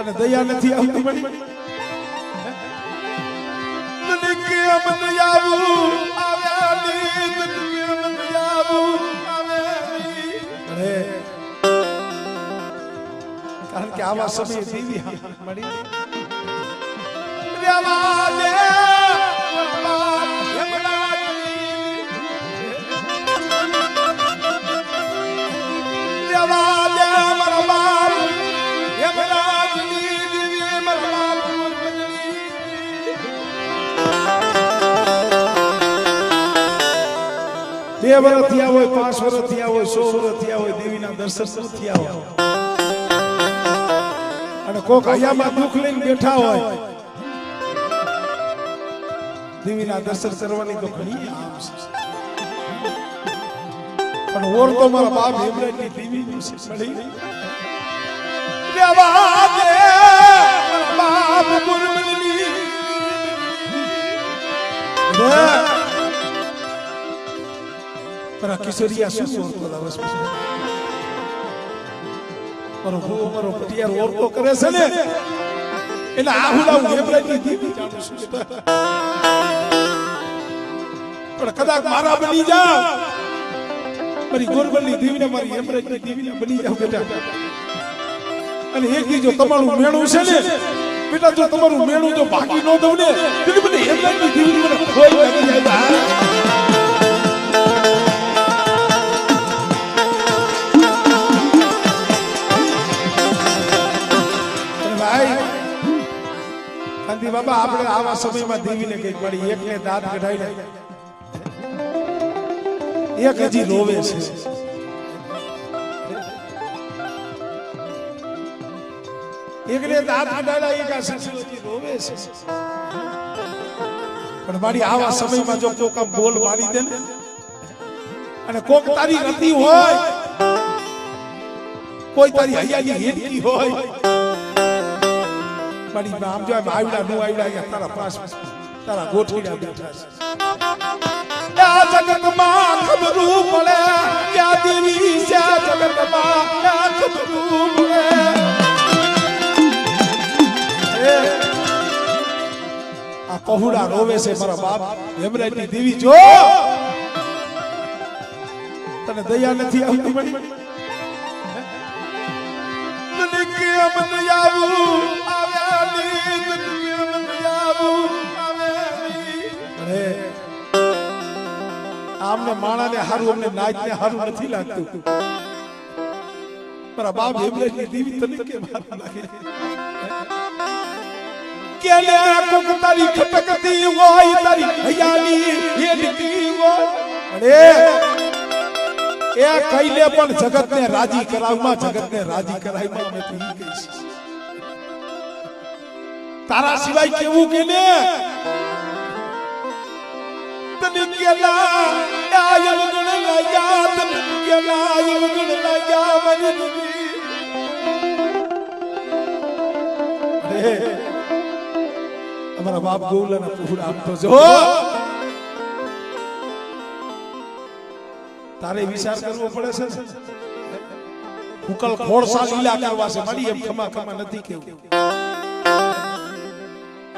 તને દયા નથી આવતી. મને કેમ ની અરે, કારણ કે આવા સમય દેવી મળી. રેવા બે વર્ષ થયા હોય પાંચ વર્ષ થયા હોય સો વર્ષ થયા હોય, દેવીના દર્શન થયા હોય? અને કોક હયામાં દુઃખ લઈને બેઠા હોય, દેવીના દર્શન કરવાની તો ઘણી આમ પણ ઓર તો મારા બાપ હેમરાજની દેવી છે રેવા દે બાપ મુરમજની રે પણ આ કિશોરિયા શું ઓરતો લાવસ છે મારો ભૂવો મારો પટિયાર ઓરતો કરે છે ને એટલે આ હું લાવું હેમરાજની દેવી જાણું છું પણ કદાચ મારા બની જાવ મારી ગોરબલની દેવીને મારી હેમરાજની દેવીને બની જાવ બેટા અને એક જો તમારું મેળું છે ને બેટા જો તમારું મેળું જો બાકી ન દઉં ને એટલે બધી હેમરાજની દેવીની મને ખોઈ લાગી જાય ગાંધી બાબા આપણે આવા સમયમાં દેવીને કંઈક મળી એકને દાંત કઢાઈ એક હજી રોવે છે. દે અને કોક તારી રતી હોય, કોઈ તારી હૈયાની હેડકી હોય નું છે. આ પહુડા રોવે છે મારા બાપ, હેમરાજની દેવી જો. તને દયા નથી આવતી આમને માણાને હારું, અમને નાચને હારું નથી લાગતું. મારા બાપ હેમરાજની દીવી તને કેમ લાગે? કેને કોક તારી ખટકતી હોય, તારી હૈયાની હેડકી હોય? અરે એ કઈલે પણ જગતને રાજી કરાવમાં, જગતને રાજી કરાવમાં મેં તું કહીશ. તારા સિવાય કેવું કે ને? તને કેલા અમારા બાપ ગોવલાના પુહુડા આમ તો જો તારે વિચાર કરવો પડે છે? ઉકલ ખોળસા લીલા કરવા છે મારી એમ ખમા ખમા નથી કેવું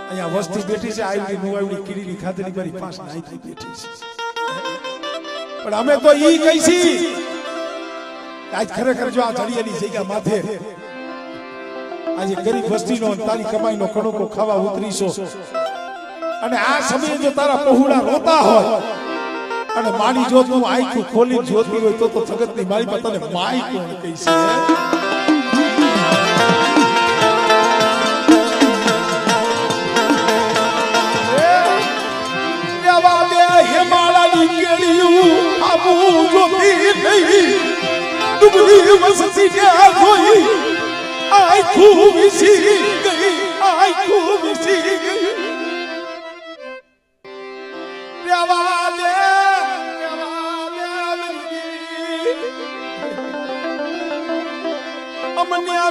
અહીંયા વસ્તી બેઠી છે આવડી નું આવડી કીડીની ખાતરી મારી પાસે નાઈથી બેઠી છે પણ અમે તો ઈ કહીશી આજ ખરેખર જો આ ચડિયાની જગ્યા માથે આજે ગરીબ વસ્તીનો તારી કમાઈનો કણોકો ખાવા ઉતરીશો. અને આ સમયે જો તારા પહોળા રોતા હોય અને માની જો તું આંખું ખોલી જોતી હોય તો તો જગતની મારી તને માઈ કોણ કહી વસતી ત્યાં જોઈ આખું વિસી ગઈ આખું વિસી ગઈ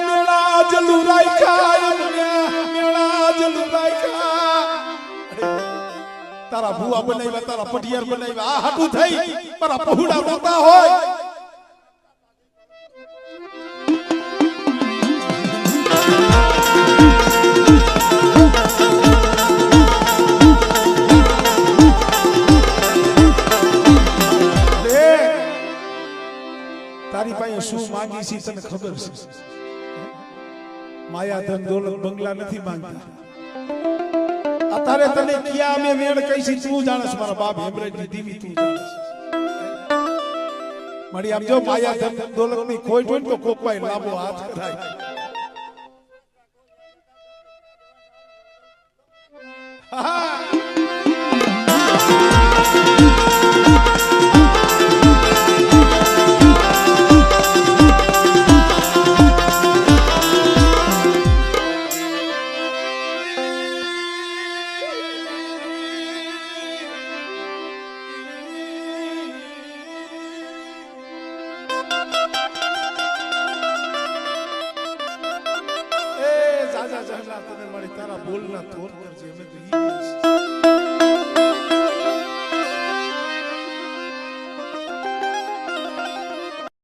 મેળા જલુ રાખ્યા અમને મેળા જલુ રાખ્યા તારા ભુવા બનાવ્યા તારા પટિયાર બનાવ્યા આ હાટું થઈ તારા પहुડા રોતા હોય માંગી તને ખબર છે. માયા ધન દોલત બંગલા નથી માંગતા. અત્યારે તને ક્યાં અમે વેણ કહી છે તું જાણસ મારા બાપ હેમરેજની દીવી તું જાણસ. મારી આમ જો માયા ધન દોલતની ખોટ હોય ને તો કોકવાય લાંબો હાથ કરાય. જાજા જાજા તને મારી તારા બોલના થોર કરજે અમે તો ઈ.